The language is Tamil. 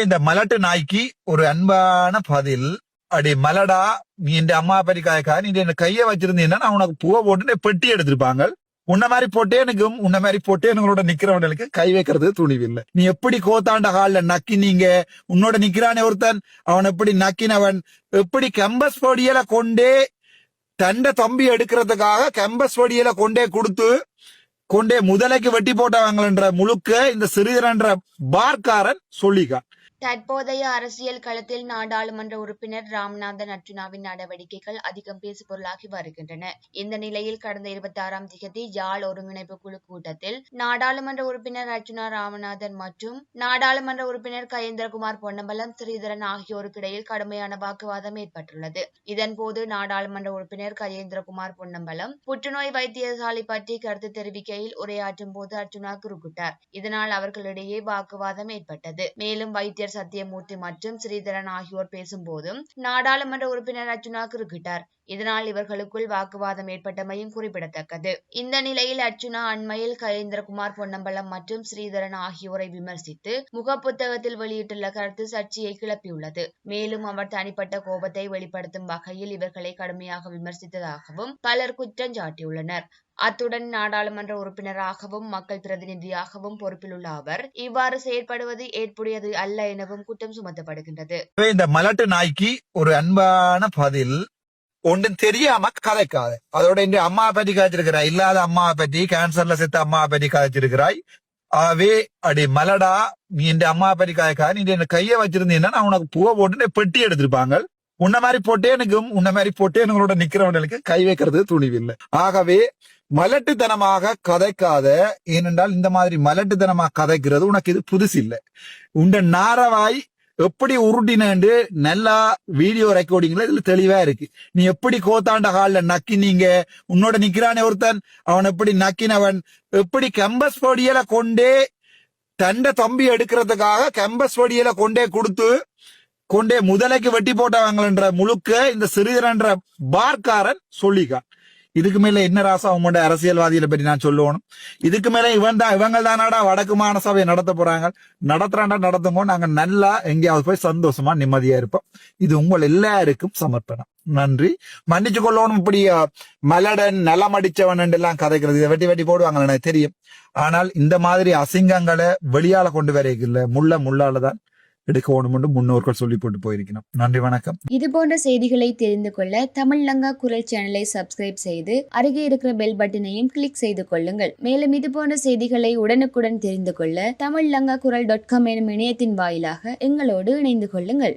இந்த மலட்டு நாய்க்கு ஒரு அன்பான பதில். அடி மலடா நீ இந்த அம்மா பரிக்காயக்கா நீ என்ன கைய வச்சிருந்தீங்கன்னா நான் உனக்கு பூவை போட்டு பெட்டி எடுத்திருப்பாங்க உன்ன மாதிரி பொட்டேனுக்கும் உன்ன மாதிரி பொட்டேனுங்களோட நிக்கிறவனுக்கு கை வைக்கிறது துணிவில்லை. நீ எப்படி கோத்தாண்ட கால்ல நக்கினீங்க? உன்னோட நிக்கிறானே ஒருத்தன். அவன் எப்படி நக்கினவன்? எப்படி கம்பஸ் பொடியில கொண்டே தண்ட தம்பி எடுக்கிறதுக்காக கம்பஸ் பொடியில கொண்டே கொடுத்து கொண்டே முதலைக்கு வெட்டி போட்டவங்கன்ற முழுக்க இந்த சிறிதரன்ற பார்க்காரன் சொல்லிக்கான் தற்போதைய அரசியல் களத்தில் நாடாளுமன்ற உறுப்பினர் ராம்நாதன் அர்ஜுனாவின் நடவடிக்கைகள் அதிகம் பேசு பொருளாகி வருகின்றன. இந்த நிலையில் கடந்த இருபத்தி ஆறாம் திகதி யாழ் ஒருங்கிணைப்பு குழு கூட்டத்தில் நாடாளுமன்ற உறுப்பினர் அர்ஜுனா ராமநாதன் மற்றும் நாடாளுமன்ற உறுப்பினர் கயேந்திரகுமார் பொன்னம்பலம் ஸ்ரீதரன் ஆகியோருக்கிடையில் கடுமையான வாக்குவாதம் ஏற்பட்டுள்ளது. இதன்போது நாடாளுமன்ற உறுப்பினர் கயேந்திரகுமார் பொன்னம்பலம் புற்றுநோய் வைத்தியசாலை பற்றி கருத்து தெரிவிக்கையில் உரையாற்றும் போது அர்ஜுனா குறுக்கிட்டார். இதனால் அவர்களிடையே வாக்குவாதம் ஏற்பட்டது. மேலும் வைத்தியர் சத்யமூர்த்தி மற்றும் ஸ்ரீதரன் ஆகியோர் பேசும்போது நாடாளுமன்ற உறுப்பினர் அர்ஜுனா குறுக்கிட்டார். இதனால் இவர்களுக்குள் வாக்குவாதம் ஏற்பட்டமையும் குறிப்பிடத்தக்கது. இந்த நிலையில் அர்ச்சுனா அண்மையில் கலேந்திரகுமார் பொன்னம்பலம் மற்றும் ஸ்ரீதரன் ஆகியோரை விமர்சித்து முகப்புத்தகத்தில் வெளியிட்டுள்ள கருத்து சர்ச்சையை கிளப்பியுள்ளது. மேலும் அவர் தனிப்பட்ட கோபத்தை வெளிப்படுத்தும் வகையில் இவர்களை கடுமையாக விமர்சித்ததாகவும் பலர் குற்றம் சாட்டியுள்ளனர். அத்துடன் நாடாளுமன்ற உறுப்பினராகவும் மக்கள் பிரதிநிதியாகவும் பொறுப்பில் உள்ள அவர் இவ்வாறு செயற்படுவது ஏற்புடையது அல்ல எனவும் குற்றம் சுமத்தப்படுகின்றது. இந்த மலட்டு நாய்க்கு ஒரு அன்பான பதில் ஒன்றும் தெரியாம கதைக்காத. அதோட இந்த அம்மா பற்றி கதைச்சிருக்கிறாய் இல்லாத அம்மாவை பத்தி கேன்சர்ல செத்த அம்மா பற்றி கதைச்சிருக்கிறாய் ஆவே அடி மலடா நீ இந்த அம்மா பற்றி கதைக்கா நீ என்ன கையை வச்சிருந்தீங்கன்னா நான் உனக்கு பூவை போட்டு பெட்டி எடுத்திருப்பாங்க. உன்ன மாதிரி பொட்டேனுக்கும் உன்ன மாதிரி பொட்டேனுங்களோட நிக்கிறவனுக்கு கை வைக்கிறது துணிவில்லை. ஆகவே மலட்டுத்தனமாக கதைக்காத ஏனென்றால் இந்த மாதிரி மலட்டுத்தனமாக கதைக்கிறது உனக்கு இது புதுசு இல்லை உண்ட நாரவாய் எப்படி உருட்டினு நல்லா வீடியோ ரெக்கார்டிங்ல இதுல தெளிவா இருக்கு. நீ எப்படி கோத்தாண்ட கால்ல நக்கினீங்க? உன்னோட நிக்கிறானே ஒருத்தன். அவன் எப்படி நக்கினவன்? எப்படி கம்பஸ் பொடியில கொண்டே தண்ட தம்பி எடுக்கிறதுக்காக கம்பஸ் பொடியில கொண்டே கொடுத்து கொண்டே முதலைக்கு வெட்டி போட்டவங்கன்ற முழுக்க இந்த சிறிதரன்ற பார்க்காரன் சொல்லிக்கான். இதுக்கு மேல என்ன ராசா உங்களோட அரசியல்வாதிகளை பற்றி நான் சொல்லணும்? இதுக்கு மேல இவன் தான் இவங்க தானாடா வடக்கு மாநசபையை நடத்த போறாங்க. நடத்துறாண்டா நடத்துங்க. நாங்க நல்லா எங்கேயாவது போய் சந்தோஷமா நிம்மதியா இருப்போம். இது உங்கள் எல்லாருக்கும் சமர்ப்பணம். நன்றி. மன்னிச்சு கொள்ளணும் இப்படி மலடன் நலமடிச்சவன் எல்லாம் கதைக்கிறது. இதை வெட்டி வெட்டி போடுவாங்க எனக்கு தெரியும். ஆனால் இந்த மாதிரி அசிங்கங்களை வெளியால கொண்டு வரையில முள்ள முள்ளால தான் எடுக்கணும் என்று முன்னோர்கள் சொல்லி போட்டு போயிருக்கணும். நன்றி வணக்கம். இது போன்ற செய்திகளை தெரிந்து கொள்ள தமிழ் லங்கா குரல் சேனலை சப்ஸ்கிரைப் செய்து அருகே இருக்கிற பெல் பட்டனையும் கிளிக் செய்து கொள்ளுங்கள். மேலும் இது போன்ற செய்திகளை உடனுக்குடன் தெரிந்து கொள்ள தமிழ் லங்கா குரல் டாட் காம் எனும் இணையத்தின் வாயிலாக எங்களோடு இணைந்து கொள்ளுங்கள்.